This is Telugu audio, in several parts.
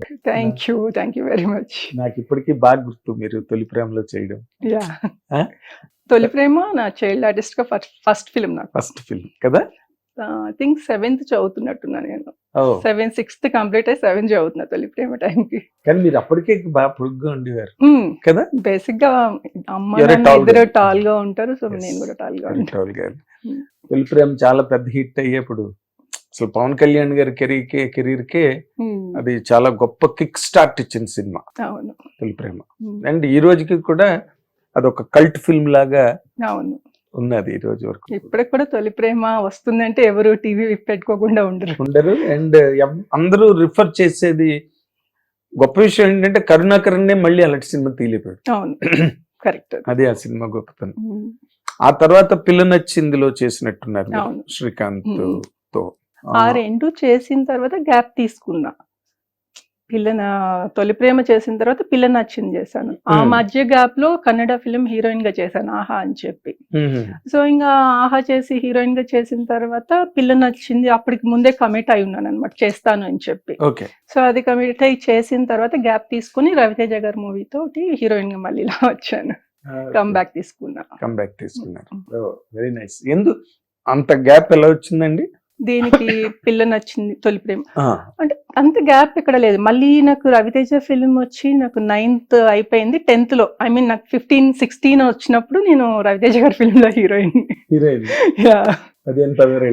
Thank you thank you very much నాకు ఇప్పటికీ బాగా గుర్తు మీరు తొలి ప్రేమలో చేయడం. యా? తొలి ప్రేమ నా చైల్డ్ ఆర్టిస్ట్గా ఫస్ట్ ఫస్ట్ ఫిల్మ్ నాకు. ఫస్ట్ ఫిల్మ్ కదా? ఐ థింక్ సెవెంత్ చదువుతున్నట్టున్నా నేను. సెవెన్ సిక్స్త్ కంప్లీట్ అయ్యి సెవెన్ చదువుతున్నా తొలి ప్రేమ టైంకి. కానీ మీరు అప్పటికే బాగా పొడుగ్గా ఉండేవారు. కదా? బేసిక్గా అమ్మ ఇద్దరు. టాల్గా ఉంటారు సో. నేను కూడా టాల్గా ఉంటాను. తొలి ప్రేమ చాలా పెద్ద హిట్ అయ్యేప్పుడు అసలు పవన్ కళ్యాణ్ గారి కెరీర్ కెరీర్ కే. అది చాలా గొప్ప కిక్ స్టార్ట్ ఇచ్చిన సినిమా. తొలి ప్రేమ. అండ్ ఈ రోజుకి కూడా అదొక కల్ట్ ఫిల్మ్ లాగా అవును. ఉన్నది ఈ రోజు వరకు. ఇప్పటికి కూడా తొలి ప్రేమ వస్తుందంటే ఎవరు టీవీ పెట్టుకోకుండా ఉండరు. ఉండరు. అండ్ అందరూ రిఫర్ చేసేది గొప్ప విషయం ఏంటంటే కరుణాకరణ్ మళ్ళీ అలాంటి సినిమా తీలిపోయాడు అవును. కరెక్ట్. అదే ఆ సినిమా గొప్పతనం. ఆ తర్వాత పిల్ల నచ్చిందిలో చేసినట్టున్నారు. శ్రీకాంత్. తో. ఆ రెండు చేసిన తర్వాత గ్యాప్ తీసుకున్నా. పిల్లన తొలి ప్రేమ చేసిన తర్వాత పిల్ల నచ్చింది చేశాను. ఆ. మధ్య గ్యాప్లో కన్నడ ఫిలిం హీరోయిన్గా చేశాను ఆహా అని చెప్పి. సో ఇంకా ఆహా చేసి హీరోయిన్గా చేసిన తర్వాత పిల్ల నచ్చింది అప్పటికి ముందే కమిట్ అయి ఉన్నాను అనమాట చేస్తాను అని చెప్పి. సో అది కమిట్ అయి చేసిన తర్వాత గ్యాప్ తీసుకుని రవితేజ గారి మూవీ తోటి హీరోయిన్గా మళ్ళీ ఇలా వచ్చాను. కమ్ బ్యాక్ తీసుకున్నా. కమ్ బ్యాక్ తీసుకున్నారు. Very nice. ఎందు అంత గ్యాప్ ఎలా వచ్చిందండి? దీనికి పిల్ల నచ్చింది తొలి ప్రేమ. అంటే అంత గ్యాప్ ఇక్కడ లేదు. మళ్ళీ నాకు రవితేజ ఫిల్మ్ వచ్చి నాకు నైన్త్ అయిపోయింది టెన్త్లో. ఐ మీన్ నాకు ఫిఫ్టీన్ సిక్స్టీన్ వచ్చినప్పుడు నేను రవితేజ గారి ఫిల్మ్లో హీరోయిన్ హీరోయిన్ పదిహేను.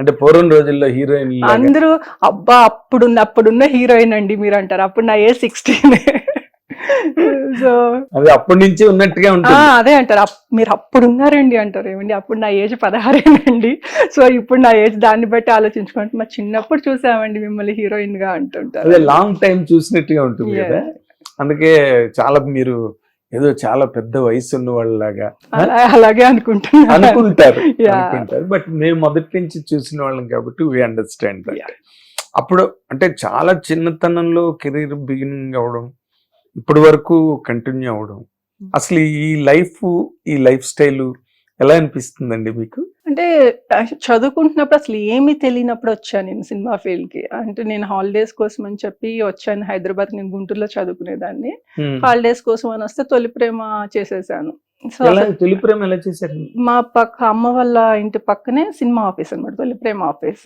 అంటే పూర్వం రోజుల్లో హీరోయిన్ అందరూ అబ్బా అప్పుడున్న అప్పుడున్న హీరోయిన్ అండి మీరు అంటారు అప్పుడు నా ఏ. సిక్స్టీన్ సో అది అప్పటి నుంచి ఉన్నట్టుగా ఉంటుంది. అదే అంటారు. మీరు అప్పుడు ఉన్నారండి అంటారు. ఏమండి? అప్పుడు నా ఏజ్ పదహారేనండి. సో ఇప్పుడు నా ఏజ్ దాన్ని బట్టి ఆలోచించుకుంటే మా చిన్నప్పుడు చూసామండి మిమ్మల్ని హీరోయిన్గా అంటుంటారు. అదే లాంగ్ టైం చూసినట్టుగా ఉంటుంది. కదా. అందుకే చాలా మీరు ఏదో చాలా పెద్ద వయసు ఉన్న వాళ్ళలాగా అలా- అలాగే అనుకుంటున్నాను అనుకుంటారు. అనుకుంటారు. బట్ మేము మొదటి నుంచి చూసిన వాళ్ళం కాబట్టి వి అండర్స్టాండ్. అప్పుడు అంటే చాలా చిన్నతనంలో కెరీర్ బిగినింగ్ అవడం ఇప్పటి వరకు కంటిన్యూ అవడం Hmm. అసలు ఈ లైఫ్ ఈ లైఫ్ స్టైల్ ఎలా అనిపిస్తుందండి మీకు? అంటే చదువుకుంటున్నప్పుడు అసలు ఏమీ తెలియనప్పుడు వచ్చాను నేను సినిమా ఫీల్డ్కి అంటే నేను హాలిడేస్ కోసం అని చెప్పి వచ్చాను హైదరాబాద్ నేను గుంటూరులో చదువుకునేదాన్ని. Hmm. హాలిడేస్ కోసం అని వస్తే తొలి ప్రేమ చేసేసాను. సో తొలి ప్రేమ ఎలా చేశారు? మా పక్క అమ్మ వాళ్ళ ఇంటి పక్కనే సినిమా ఆఫీస్ అన్నమాట తొలి ప్రేమ ఆఫీస్.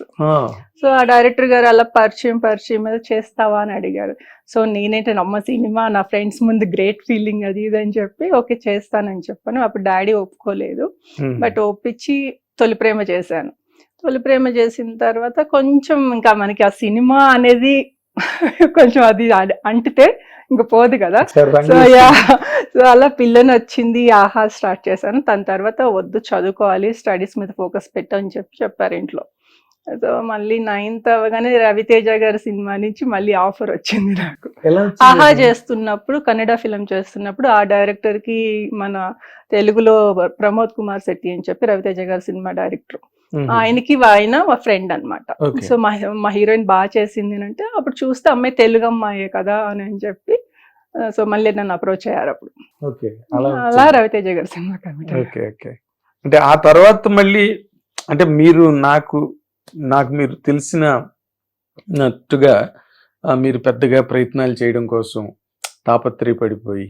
సో ఆ డైరెక్టర్ గారు అలా పరిచయం పరిచయం మీద చేస్తావా అని అడిగారు. సో నేనేంటే అమ్మ సినిమా నా ఫ్రెండ్స్ ముందు గ్రేట్ ఫీలింగ్ అది ఇది అని చెప్పి ఓకే చేస్తానని చెప్పాను. అప్పుడు డాడీ ఒప్పుకోలేదు. బట్ ఒప్పించి తొలి ప్రేమ చేశాను. తొలి ప్రేమ చేసిన తర్వాత కొంచెం ఇంకా మనకి ఆ సినిమా అనేది కొంచెం అది అంటితే ఇంకా పోదు కదా సో యా. సో అలా పిల్లని వచ్చింది ఆహా స్టార్ట్ చేశాను దాని తర్వాత వద్దు చదువుకోవాలి స్టడీస్ మీద ఫోకస్ పెట్టని చెప్పి చెప్పారు ఇంట్లో సో మళ్ళీ నైన్త్ అవగానే రవితేజ గారి సినిమా నుంచి మళ్ళీ ఆఫర్ వచ్చింది నాకు ఆహా? చేస్తున్నప్పుడు కన్నడ ఫిలిం చేస్తున్నప్పుడు ఆ డైరెక్టర్కి మన తెలుగులో ప్రమోద్ కుమార్ శెట్టి అని చెప్పి రవితేజ గారి సినిమా డైరెక్టర్. ఆయనకి ఆయన మా ఫ్రెండ్ అన్నమాట. Okay. సో మా మా హీరోయిన్ బాగా చేసింది అంటే అప్పుడు చూస్తే అమ్మాయి తెలుగు అమ్మాయే కదా అని అని చెప్పి సో మళ్ళీ నన్ను అప్రోచ్ అయ్యారు అప్పుడు. ఓకే. అలా. రవితేజ గారి సినిమా ఓకే ఓకే. అంటే ఆ తర్వాత మళ్ళీ అంటే మీరు నాకు నాకు మీరు తెలిసిన నట్టుగా మీరు పెద్దగా ప్రయత్నాలు చేయడం కోసం తాపత్రయపడిపోయి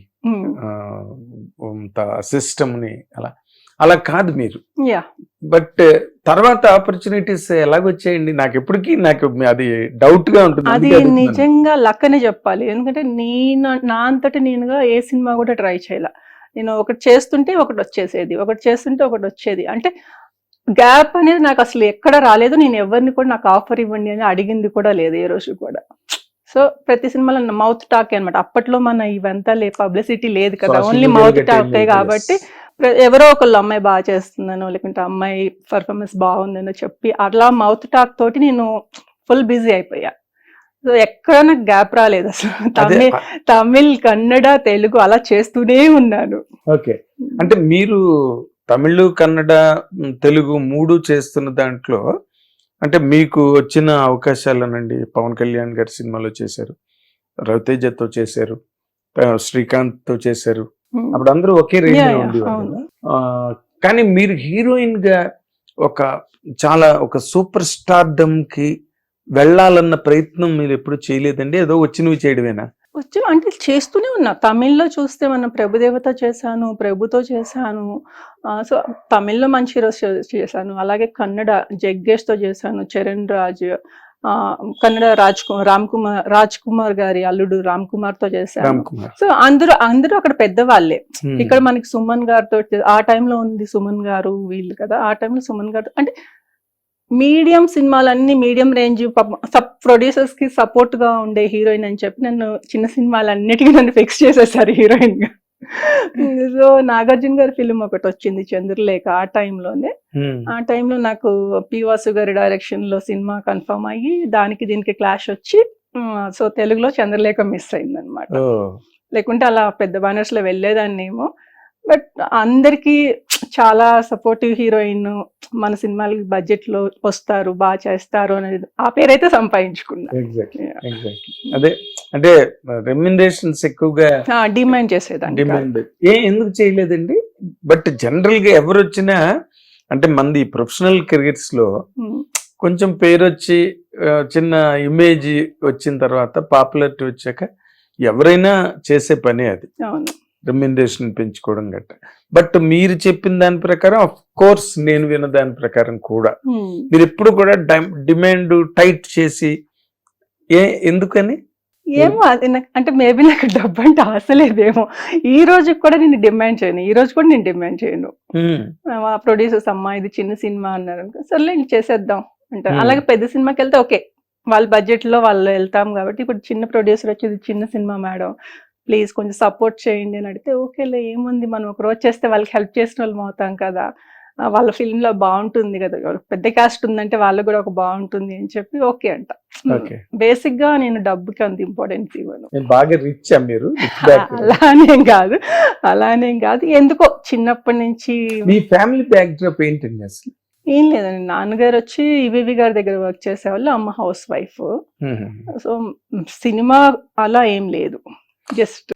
సిస్టమ్ని అలా అలా కాదు మీరు. యా బట్ తర్వాత ఆపర్చునిటీస్ ఎలాగొచ్చాయండి? నాకు ఎప్పటికీ నాకు అది డౌట్గా ఉంటుంది. అది. నిజంగా లక్ అని చెప్పాలి. ఎందుకంటే నేను నా అంతటి నేనుగా ఏ సినిమా కూడా ట్రై చేయాల. నేను ఒకటి చేస్తుంటే ఒకటి వచ్చేసేది ఒకటి చేస్తుంటే ఒకటి వచ్చేది. అంటే గ్యాప్ అనేది నాకు అసలు ఎక్కడ రాలేదు. నేను ఎవరిని కూడా నాకు ఆఫర్ ఇవ్వండి అని అడిగింది కూడా లేదు ఏ రోజు కూడా. సో ప్రతి సినిమాలో మౌత్ టాక్ అనమాట అప్పట్లో మన ఇవంతా లే పబ్లిసిటీ లేదు కదా. ఓన్లీ మౌత్ టాక్ కాబట్టి ఎవరో ఒకళ్ళు అమ్మాయి బాగా చేస్తుందనో లేకుంటే అమ్మాయి పర్ఫార్మెన్స్ బాగుందనో చెప్పి అట్లా మౌత్ టాక్ తోటి నేను ఫుల్ బిజీ అయిపోయా. సో ఎక్కడ నాకు గ్యాప్ రాలేదు అసలు. తమిళ్ తమిళ్ కన్నడ తెలుగు అలా చేస్తూనే ఉన్నాను. ఓకే. అంటే మీరు తమిళ్ కన్నడ తెలుగు మూడు చేస్తున్న దాంట్లో అంటే మీకు వచ్చిన అవకాశాలనండి. పవన్ కళ్యాణ్ గారి సినిమాలో చేశారు. రవితేజతో చేశారు. శ్రీకాంత్తో చేశారు. అప్పుడు అందరూ ఒకే రేంజ్లో ఉండేవారు కానీ మీరు హీరోయిన్గా ఒక చాలా ఒక సూపర్ స్టార్డమ్కి వెళ్ళాలన్న ప్రయత్నం మీరు ఎప్పుడు చేయలేదండి? ఏదో వచ్చినవి చేయడమేనా? వచ్చి అంటే చేస్తూనే ఉన్నా. తమిళ్ళో చూస్తే మనం ప్రభుదేవత చేశాను ప్రభుతో చేశాను. సో తమిళ్ళో మంచి హీరోస్ చేశాను. అలాగే కన్నడ జగ్గేష్తో చేశాను చరణ్ రాజ్ కన్నడ రాజ్ రామ్ కుమార్ రాజ్ కుమార్ గారి అల్లుడు రామ్ కుమార్తో కుమార్. సో అందరూ అందరూ అక్కడ పెద్దవాళ్ళే. ఇక్కడ మనకి సుమన్ గారితో ఆ టైంలో ఉంది సుమన్ గారు వీళ్ళు కదా ఆ టైంలో సుమన్ గారు అంటే మీడియం సినిమాలన్నీ మీడియం రేంజ్ సబ్ ప్రొడ్యూసర్స్కి సపోర్ట్గా ఉండే హీరోయిన్ అని చెప్పి నన్ను చిన్న సినిమాలన్నిటికీ నన్ను ఫిక్స్ చేసేసారు హీరోయిన్గా సో నాగార్జున గారి ఫిలిం ఒకటి వచ్చింది చంద్రలేఖ ఆ టైంలోనే. ఆ టైంలో నాకు పి వాసు గారి డైరెక్షన్లో సినిమా కన్ఫర్మ్ అయ్యి దానికి దీనికి క్లాష్ వచ్చి సో తెలుగులో చంద్రలేఖ మిస్ అయింది అనమాట లేకుంటే అలా పెద్ద బ్యానర్స్లో వెళ్ళేదాన్ని ఏమో బట్ అందరికి చాలా సపోర్టివ్ హీరోయిన్ మన సినిమాలకి బడ్జెట్లో వస్తారు బాగా చేస్తారు అనేది ఆ పేరైతే సంపాదించుకున్నా. అదే అంటే రెమ్యునరేషన్స్ ఎక్కువగా డిమాండ్ చేసేదాన్ని. డిమాండ్. ఏ ఎందుకు చేయలేదండి? బట్ జనరల్గా ఎవరు వచ్చినా అంటే మంది ప్రొఫెషనల్ కెరీర్స్లో కొంచెం పేరు వచ్చి చిన్న ఇమేజ్ వచ్చిన తర్వాత పాపులారిటీ వచ్చాక ఎవరైనా చేసే పనే అది. అవును. రెమ్యునరేషన్ పెంచుకోవడం గట్ట. బట్ మీరు చెప్పిన దాని ప్రకారం ఆఫ్ కోర్స్ నేను విన్న దాని ప్రకారం కూడా. ఉమ్, మీరు ఎప్పుడు కూడా డిమాండ్ టైట్ చేసి ఏ ఎందుకని? ఏమో అది నాకు అంటే మేబీ నాకు డబ్బు అంటే ఆశ లేదేమో. ఈ రోజు కూడా నేను డిమాండ్ చేయను. ఈ రోజు కూడా నేను డిమాండ్ చేయను. ఉమ్, మా ప్రొడ్యూసర్స్ అమ్మా ఇది చిన్న సినిమా అన్నారు సర్లే చేసేద్దాం అంటారు. Hmm. అలాగే పెద్ద సినిమాకి వెళ్తే ఓకే వాళ్ళ బడ్జెట్లో వాళ్ళు వెళ్తాం కాబట్టి ఇప్పుడు చిన్న ప్రొడ్యూసర్ వచ్చి "ఇది చిన్న సినిమా మేడం ప్లీజ్ కొంచెం సపోర్ట్ చేయండి అని అడిగితే ఓకేలే ఏముంది? మనం ఒక రోజు చేస్తే వాళ్ళకి హెల్ప్ చేసిన వాళ్ళం అవుతాం కదా. వాళ్ళ ఫిల్మ్లో బాగుంటుంది కదా. పెద్ద కాస్ట్ ఉందంటే వాళ్ళకి కూడా ఒక బాగుంటుంది అని చెప్పి ఓకే అంట. బేసిక్గా నేను డబ్బుకి అంత ఇంపార్టెన్స్ ఇవ్వను. బాగా రిచ్ మీరు. అలానేం కాదు. అలానేం కాదు. ఎందుకో చిన్నప్పటి నుంచి మీ ఫ్యామిలీ బ్యాక్ డ్రాప్ ఏంటండి అసలు? ఏం లేదండి. నాన్నగారు వచ్చి ఈవీవి గారి దగ్గర వర్క్ చేసేవాళ్ళు అమ్మ హౌస్ వైఫ్. సో సినిమా అలా ఏం లేదు. just